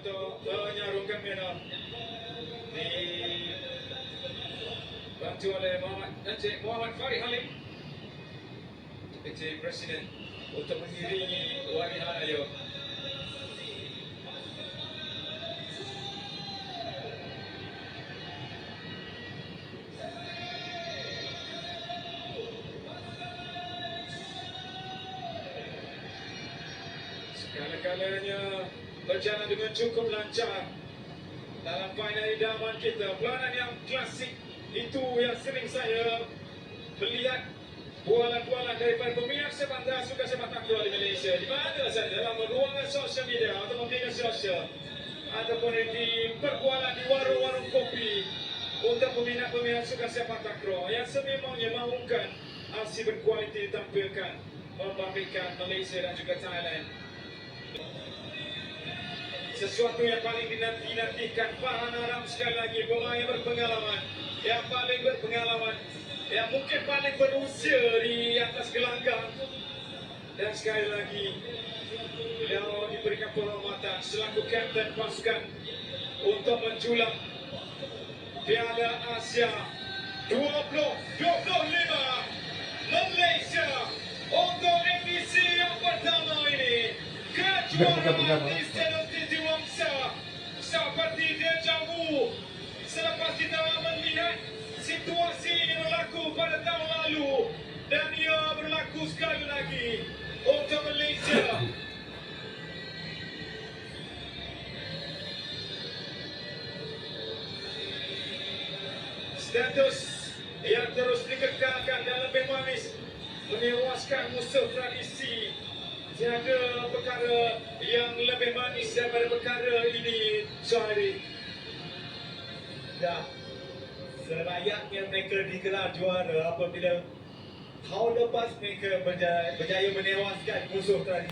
untuk menyarungkan merah di bantu oleh Muhammad Encik Muhammad Farid Halim. Encik Presiden untuk mengiringi warihan ayo Segala-galanya berjalan dengan cukup lancar dalam final idaman kita. Peranan yang klasik itu yang sering saya melihat bualan-bualan daripada peminat sepak bola suka sepak takraw di Malaysia. Di mana saja dalam ruangan sosial media atau media sosial ataupun di perbualan di warung-warung kopi untuk peminat-peminat suka sepak takraw yang sememangnya mahukan aksi berkualiti ditampilkan membangkitkan Malaysia dan juga Thailand sesuatu yang paling dinanti-nantikan Farhan Aram sekali lagi pemain yang berpengalaman. Yang paling berpengalaman. Yang mungkin paling berusia di atas gelanggang. Dan sekali lagi beliau diberikan penghormatan. Selaku kapten pasukan untuk menjulang Piala Asia 2025 Malaysia untuk edisi yang pertama ini. Kejuaraan di vu selepas kita melihat situasi yang berlaku pada tahun lalu. Dan ia berlaku sekali lagi untuk Malaysia. Status yang terus dikekalkan dan lebih manis menewaskan musuh tradisi. Tiada perkara yang lebih manis daripada perkara ini Syahri dah selayaknya mereka digelar juara apabila tahun lepas mereka berjaya, berjaya menewaskan musuh tradisi